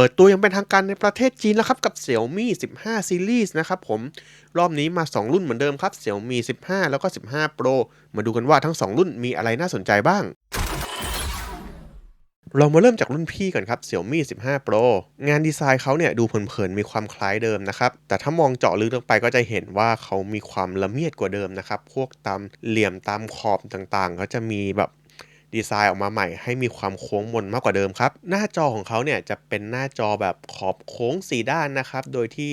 เปิดตัวยังเป็นทางการในประเทศจีนแล้วครับกับ Xiaomi 15 Series นะครับผมรอบนี้มา 2 รุ่นเหมือนเดิมครับ Xiaomi 15 แล้วก็ 15 Pro มาดูกันว่าทั้ง 2 รุ่นมีอะไรน่าสนใจบ้าง เรามาเริ่มจากรุ่นพี่ก่อนครับ Xiaomi 15 Pro งานดีไซน์เขาเนี่ยดูเผินๆมีความคล้ายเดิมนะครับ แต่ถ้ามองเจาะลึกลงไปก็จะเห็นว่าเขามีความละเมียดกว่าเดิมนะครับ พวกตามเหลี่ยมตามขอบต่างๆเขาจะมีแบบ ดีไซน์ออกมาใหม่ให้มีความโค้งมนมากกว่าเดิมครับ หน้าจอของเขาเนี่ยจะเป็นหน้าจอแบบขอบโค้ง4ด้านนะครับ โดยที่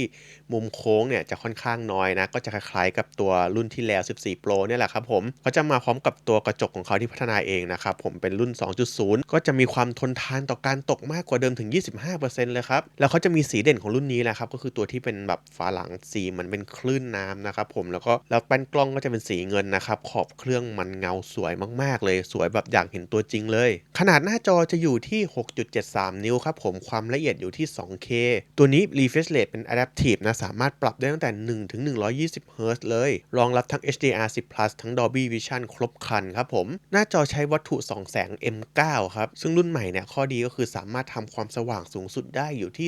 มุมโค้งเนี่ยจะค่อนข้างน้อยนะ ก็จะคล้ายๆกับตัวรุ่นที่แล้ว 14 Pro เนี่ยแหละครับผมเขาจะมาพร้อมกับตัวกระจกของเขาที่พัฒนาเองนะครับผมเป็นรุ่น 2.0 ก็จะมีความทนทานต่อการตกมากกว่าเดิมถึง 25%เลยครับ แล้วเขาจะมีสีเด่นของรุ่นนี้แหละครับ ก็คือตัวที่เป็นแบบฝาหลังสีมือนเป็นคลื่นน้ำนะครับผมแล้วก็แล้วแป้นกล้องก็จะเป็นสีเงินนะครับขอบเครื่องมันเงาสวยมากๆ เลยสวยแบบอย่างเห็นตัวจริงเลย ขนาดหน้าจอจะอยู่ที่ 6.73 นิ้วครับผมความละเอียดอยู่ที่ 2K ตัวนี้ refresh rate เป็น adaptive นะ สามารถปรับได้ตั้งแต่ 1 ถึง 120 Hz เลย รองรับทั้ง HDR10 Plus ทั้ง Dolby Vision ครบครันครับผม หน้าจอใช้วัตถุส่องแสง M9 ครับ ซึ่งรุ่นใหม่เนี่ย ข้อดีก็คือสามารถทำความสว่างสูงสุดได้อยู่ที่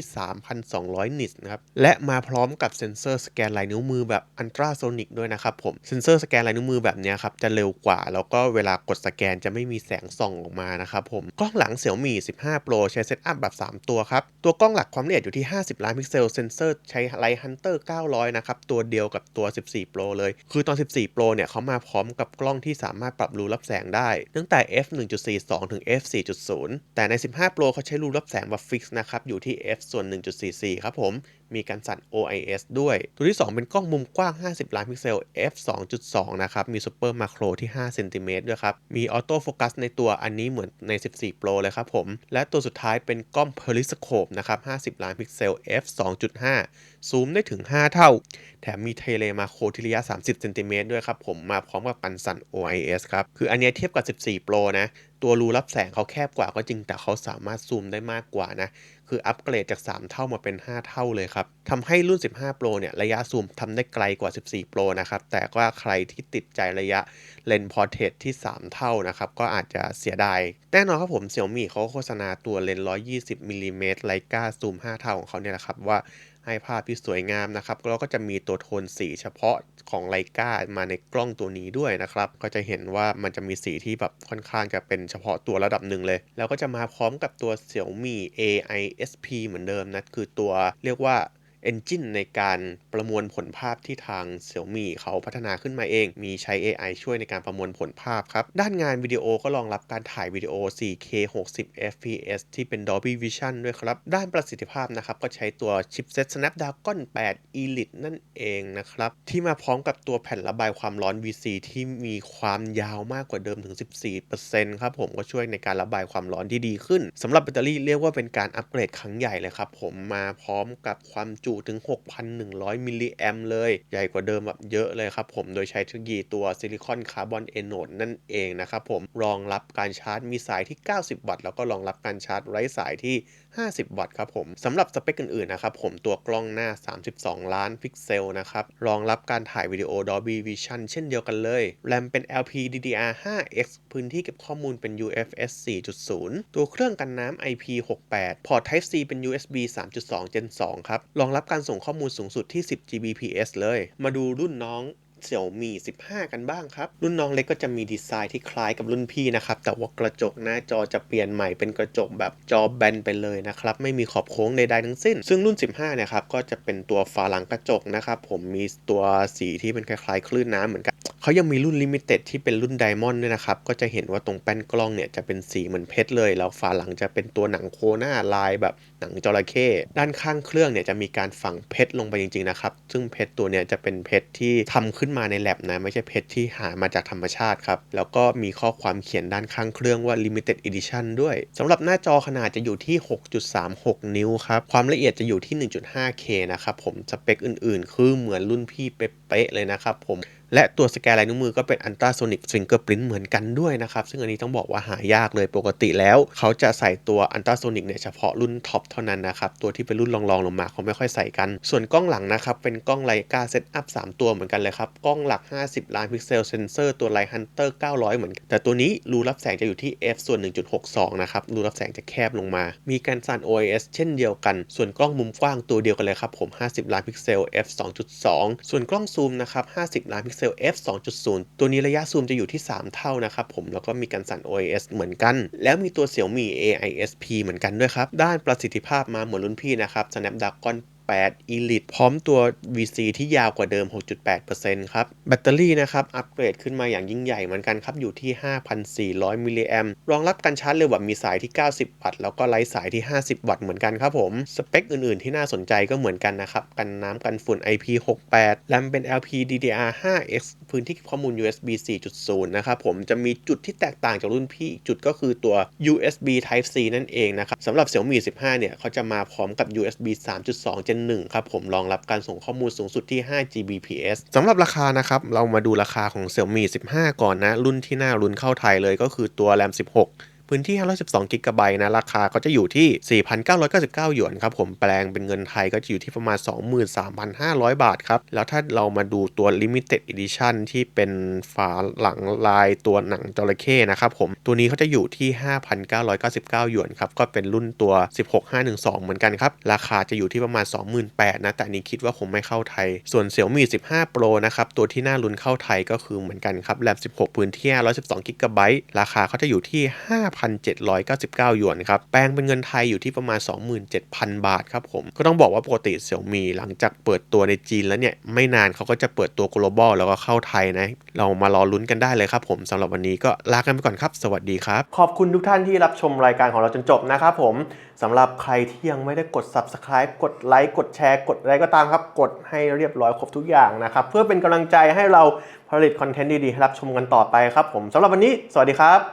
3,200 นิตนะครับ และมาพร้อมกับเซ็นเซอร์สแกนลายนิ้วมือแบบอันตราโซนิกด้วยนะครับผม เซ็นเซอร์สแกนลายนิ้วมือแบบนี้ครับ จะเร็วกว่า แล้วก็เวลากดสแกนจะไม่มีแสงส่องออกมานะครับผม กล้องหลัง Xiaomi 15 Pro ใช้เซตอัพแบบ 3 ตัวครับ ตัวกล้องหลักความละเอียดอยู่ที่ 50 ล้านพิกเซล เซนเซอร์ใช้ไลท์ฮันเตอร์900 นะครับ ตัวเดียวกับตัว 14 Pro เลย คือตอน 14 Pro เนี่ยเขามาพร้อมกับกล้องที่สามารถปรับรูรับแสงได้ ตั้งแต่ f 1.42 ถึง f 4.0 แต่ใน 15 Pro เขาใช้รูรับแสงแบบฟิกซ์นะครับ อยู่ที่ f ส่วน 1.44 ครับผม มีการสั่น OIS ด้วย ตัวที่ 2 เป็นกล้องมุมกว้าง 50 ล้านพิกเซล f 2.2 นะครับ มีซูเปอร์มาโครที่ 5 เซนติเมตรด้วยครับ มีออโต้โฟกัสในตัวอันนี้เหมือนใน 14 Pro เลยครับผม และตัวสุดท้ายเป็นกล้องเพลิสโคปนะครับ 50 ล้านพิกเซล f 2.5 ซูมได้ถึง 5 เท่า แถมมีเทเลมาโคที่ระยะ 30เซนติเมตรด้วยครับผม มาพร้อมกับกันสั่น OIS ครับ คืออันนี้เทียบกับ 14 Pro นะ ตัวรูรับแสงเขาแคบกว่าก็จริงแต่เขาสามารถซูมได้มากกว่านะ คืออัปเกรดจาก 3 เท่ามาเป็น 5 เท่าเลยครับทำให้รุ่น 15 Pro เนี่ยระยะซูมทำได้ไกลกว่า 14 Pro นะครับ แต่ว่าใครที่ติดใจระยะเลนส์พอร์เทรตที่ 3 เท่านะครับ ก็อาจจะเสียดาย แน่นอนครับผม Xiaomi เขาโฆษณาตัวเลนส์120มิลลิเมตรไลกาซูม 5 เท่าของเขาเนี่ยนะครับว่า ให้ภาพที่สวยงามนะครับแล้วก็จะมีตัวโทนสีเฉพาะของไลกามาในกล้องตัวนี้ด้วยนะครับ ก็จะเห็นว่ามันจะมีสีที่แบบค่อนข้างจะเป็นเฉพาะตัวระดับหนึ่งเลย แล้วก็จะมาพร้อมกับตัว Xiaomi AISP เหมือนเดิมนะคือตัวเรียกว่า Engine ในการประมวลผลภาพที่ทาง Xiaomi เขาพัฒนาขึ้นมาเอง มีใช้ AI ช่วยในการประมวลผลภาพครับ ด้านงานวิดีโอก็รองรับการถ่ายวิดีโอ 4K 60 fps ที่เป็น Dolby Vision ด้วยครับ ด้านประสิทธิภาพนะครับ ก็ใช้ตัวชิปเซ็ต Snapdragon 8 Elite นั่นเองนะครับ ที่มาพร้อมกับตัวแผ่นระบายความร้อน VC ที่มีความยาวมากกว่าเดิมถึง 14%ครับผมก็ช่วยในการระบายความร้อนที่ดีขึ้นสำหรับแบตเตอรี่เรียกว่าเป็นการอัปเกรดครั้งใหญ่เลยครับผมมาพร้อมกับความจุถึง 6,100 มิลลิแอมเลย ใหญ่กว่าเดิมแบบเยอะเลยครับผม โดยใช้เทคโนโลยีตัวซิลิคอนคาร์บอนเอโนดนั่นเองนะครับผม รองรับการชาร์จมีสายที่ 90 วัตต์ แล้วก็รองรับการชาร์จไร้สายที่ 50 วัตต์ครับผมสำหรับสเปคอื่นๆนะครับผมตัวกล้องหน้า 32 ล้านพิกเซลนะครับ รองรับการถ่ายวิดีโอ Dolby Vision เช่นเดียวกันเลย แรมเป็น LPDDR5X พื้นที่เก็บข้อมูลเป็น UFS 4.0 ตัวเครื่องกันน้ำ IP68 พอร์ต Type C เป็น USB 3.2 Gen 2 ครับ รองรับรับการส่งข้อมูลสูงสุดที่ 10 Gbps เลย มาดูรุ่นน้อง Xiaomi 15 กันบ้างครับ รุ่นน้องเล็กก็จะมีดีไซน์ที่คล้ายกับรุ่นพี่นะครับ แต่ว่ากระจกหน้าจอจะเปลี่ยนใหม่เป็นกระจกแบบจอแบนไปเลยนะครับ ไม่มีขอบโค้งใดๆทั้งสิ้น ซึ่งรุ่น 15เนี่ยครับก็จะเป็นตัวฝาหลังกระจกนะครับผมมีตัวสีที่เป็นคล้ายๆ คลื่นน้ำเหมือนกันเขายังมีรุ่นลิมิเต็ดที่เป็นรุ่นไดมอนด์ด้วยนะครับก็จะเห็นว่าตรงแป้นกล้องเนี่ยจะเป็นสีเหมือนเพชรเลยแล้วฝาหลังจะเป็นตัวหนังโคหน้าลายแบบหนังจระเข้ด้านข้างเครื่องเนี่ยจะมีการฝังเพชรลงไปจริงๆนะครับซึ่งเพชรตัวเนี่ยจะเป็นเพชรที่ทำขึ้นมาในแลบนะไม่ใช่เพชรที่หามาจากธรรมชาติครับ แล้วก็มีข้อความเขียนด้านข้างเครื่องว่า limited edition ด้วยสำหรับหน้าจอขนาดจะอยู่ที่ 6.36 นิ้วครับ ความละเอียดจะอยู่ที่ 1.5K นะครับผมสเปคอื่นๆ คือเหมือนรุ่นพี่เป๊ะเลยนะครับผมและตัวสแกนลายนิ้วมือก็เป็น Ultrasonic Fingerprint เหมือนกันด้วยนะครับ ซึ่งอันนี้ต้องบอกว่าหายากเลยปกติแล้ว เขาจะใส่ตัว Ultrasonic เนี่ยเฉพาะรุ่นท็อปเท่านั้นนะครับ ตัวที่เป็นรุ่นรองๆลงมาเขาไม่ค่อยใส่กัน ส่วนกล้องหลังนะครับ เป็นกล้องไลกาเซตอัพ3ตัวเหมือนกันเลยครับ กล้องหลัก 50 ล้านพิกเซลเซนเซอร์ตัวไลฮันเตอร์900 เหมือนกัน แต่ตัวนี้รูรับแสงจะอยู่ที่ f ส่วน 1.62 นะครับรูรับแสงจะแคบลงมา มีการสั่น OIS เช่นเดียวกัน ส่วนกล้องมุมกว้างตัวเดียวกันเลยครับผม 50 ล้านพิกเซล f 2.2 ส่วนกล้องซูมนะครับ50 ล้านพิกเซล f 2.0 ตัวนี้ระยะซูมจะอยู่ที่ 3 เท่านะครับผม แล้วก็มีการสั่น OIS เหมือนกัน แล้วมีตัว Xiaomi AISP เหมือนกันด้วยครับ ด้านประสิทธิภาพมาเหมือนรุ่นพี่นะครับ Snapdragon 8 Elite พร้อมตัว VC ที่ยาวกว่าเดิม 6.8%ครับ แบตเตอรี่นะครับ อัปเกรดขึ้นมาอย่างยิ่งใหญ่เหมือนกันครับ อยู่ที่ 5,400 มิลลิแอมรองรับการชาร์จเร็วแบบมีสายที่ 90 วัตต์ แล้วก็ไร้สายที่ 50 วัตต์เหมือนกันครับผม สเปคอื่นๆ ที่น่าสนใจก็เหมือนกันนะครับ กันน้ำกันฝุ่น IP68 แรมเป็น LPDDR5X พื้นที่ข้อมูล USB 4.0 นะครับผมจะมีจุดที่แตกต่างจากรุ่นพี่อีกจุดก็คือตัว USB Type C นั่นเองนะครับสำหรับ Xiaomi 15 เนี่ยเขาจะมาพร้อมกับ USB 3.2 Gen 1 ครับผมรองรับการส่งข้อมูลสูงสุดที่ 5 Gbps สำหรับราคานะครับ เรามาดูราคาของ Xiaomi 15 ก่อนนะ รุ่นที่น่ารุนเข้าไทยเลยก็คือตัว RAM 16 พื้นที่ 512กิกะไบต์นะ ราคาก็จะอยู่ที่ 4,999 หยวนครับผม แปลงเป็นเงินไทยก็จะอยู่ที่ประมาณ 23,500 บาทครับ แล้วถ้าเรามาดูตัว Limited Edition ที่เป็นฝาหลังลายตัวหนังจระเข้นะครับผม ตัวนี้เขาจะอยู่ที่ 5,999 หยวนครับ ก็เป็นรุ่นตัว 16512 เหมือนกันครับ ราคาจะอยู่ที่ประมาณ 28,000นะ แต่นี้คิดว่าคงไม่เข้าไทย ส่วน Xiaomi 15 Pro นะครับตัวที่น่าลุ้นเข้าไทยก็คือเหมือนกันครับแรม16 พื้นที่512กิกะไบต์ราคาเขาจะอยู่ที่ 5 5,799 หยวนครับ แปลงเป็นเงินไทยอยู่ที่ประมาณ 27,000 บาทครับผม ก็ต้องบอกว่าปกติ Xiaomi หลังจากเปิดตัวในจีนแล้วเนี่ย ไม่นานเขาก็จะเปิดตัว global แล้วก็เข้าไทยนะ เรามารอลุ้นกันได้เลยครับผมสำหรับวันนี้ก็ลากันไปก่อนครับ สวัสดีครับ ขอบคุณทุกท่านที่รับชมรายการของเราจนจบนะครับผมสำหรับใครที่ยังไม่ได้กด subscribe กดไลค์กดแชร์กดอะไรก็ตามครับ กดให้เรียบร้อยครบทุกอย่างนะครับเพื่อเป็นกำลังใจให้เราผลิตคอนเทนต์ดีๆรับชมกันต่อไปครับผมสำหรับวันนี้ สวัสดีครับ